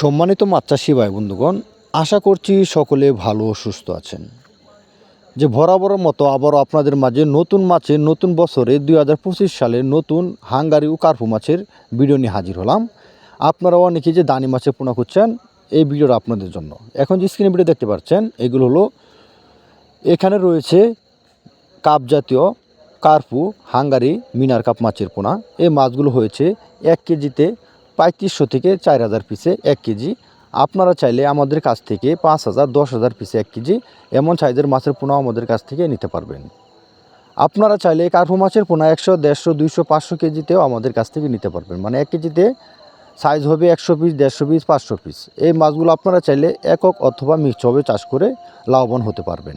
সম্মানিত মাছ ভাই, বন্ধুগণ, আশা করছি সকলে ভালো সুস্থ আছেন। যে বরাবরের মতো আবারও আপনাদের মাঝে নতুন মাছের নতুন বছরে দুই হাজার পঁচিশ সালে নতুন হাঙ্গারি ও কার্পু মাছের ভিডিও নিয়ে হাজির হলাম। আপনারা অনেকে যে দানি মাছের পোনা খুঁজছেন, এই ভিডিওটা আপনাদের জন্য। এখন যে স্ক্রিনে ভিডিও দেখতে পাচ্ছেন, এগুলো হলো এখানে রয়েছে কাপ জাতীয় কার্পু হাঙ্গারি মিনার কাপ মাছের পোনা। এই মাছগুলো হয়েছে এক কেজিতে পঁয়ত্রিশশো থেকে চার হাজার পিসে এক কেজি। আপনারা চাইলে আমাদের কাছ থেকে পাঁচ হাজার, দশ হাজার পিসে এক কেজি এমন সাইজের মাছের পোনা আমাদের কাছ থেকে নিতে পারবেন। আপনারা চাইলে কার্পু মাছের পোনা একশো, দেড়শো, দুইশো, পাঁচশো কেজিতেও আমাদের কাছ থেকে নিতে পারবেন। মানে এক কেজিতে সাইজ হবে একশো পিস দেড়শো পিস পাঁচশো পিস এই মাছগুলো আপনারা চাইলে একক অথবা মিক্সভাবে চাষ করে লাভবান হতে পারবেন।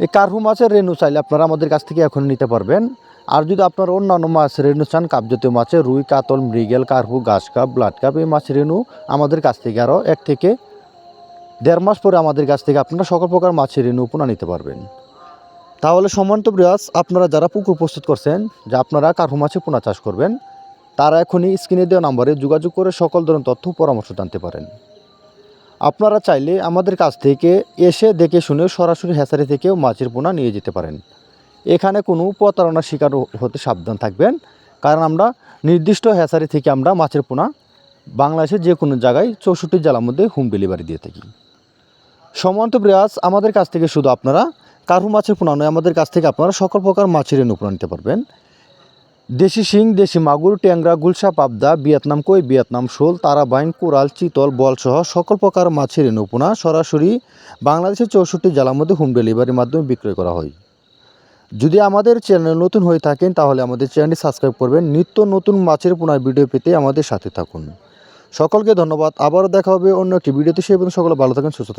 এই কার্পু মাছের রেনু চাইলে আপনারা আমাদের কাছ থেকে এখন নিতে পারবেন। আর যদি আপনারা অন্যান্য মাছ রেণু চান, কাপজাতীয় মাছের রুই, কাতল, মৃগেল, কার্পু, ঘাস কাপ ব্লাড কাপ, এই মাছ রেনু আমাদের কাছ থেকে আরও এক থেকে দেড় মাস পরে আমাদের কাছ থেকে আপনারা সকল প্রকার মাছের রেণু পোনা নিতে পারবেন। তাহলে সমান্ত ব্রিয়াস আপনারা যারা পুকুর প্রস্তুত করছেন, যে আপনারা কার্পু মাছে পোনা চাষ করবেন, তারা এখনই স্ক্রিনে দেওয়া নম্বরে যোগাযোগ করে সকল ধরনের তথ্য পরামর্শ জানতে পারেন। আপনারা চাইলে আমাদের কাছ থেকে এসে দেখে শুনে সরাসরি হ্যাচারি থেকেও মাছের পোনা নিয়ে যেতে পারেন। এখানে কোনো প্রতারণার শিকার হতে সাবধান থাকবেন। কারণ আমরা নির্দিষ্ট হ্যাচারি থেকে আমরা মাছের পোনা বাংলাদেশের যে কোনো জায়গায় চৌষট্টি জেলার মধ্যে হোম ডেলিভারি দিয়ে থাকি। সমান্ত ব্রিয়াস আমাদের কাছ থেকে শুধু আপনারা কার্পু মাছের পোনা নয়, আমাদের কাছ থেকে আপনারা সকল প্রকার মাছের পোনা নিতে পারবেন। দেশি শিং, দেশি মাগুর, ট্যাংরা, গুলশা, পাবদা, ভিয়েতনাম কই, ভিয়েতনাম শোল, তারাবাইন, কোরাল, চিতল, বলসহ সকল প্রকার মাছের রেণুপোনা সরাসরি বাংলাদেশের চৌষট্টি জেলার মধ্যে হোম ডেলিভারির মাধ্যমে বিক্রয় করা হয়। যদি আমাদের চ্যানেল নতুন হয়ে থাকেন, তাহলে আমাদের চ্যানেলটি সাবস্ক্রাইব করবেন। নিত্য নতুন মাছের পুনরায় ভিডিও পেতে আমাদের সাথে থাকুন। সকলকে ধন্যবাদ। আবারও দেখা হবে অন্য একটি ভিডিওতে। সেই পর্যন্ত সকলে ভালো থাকেন, সুস্থ থাকেন।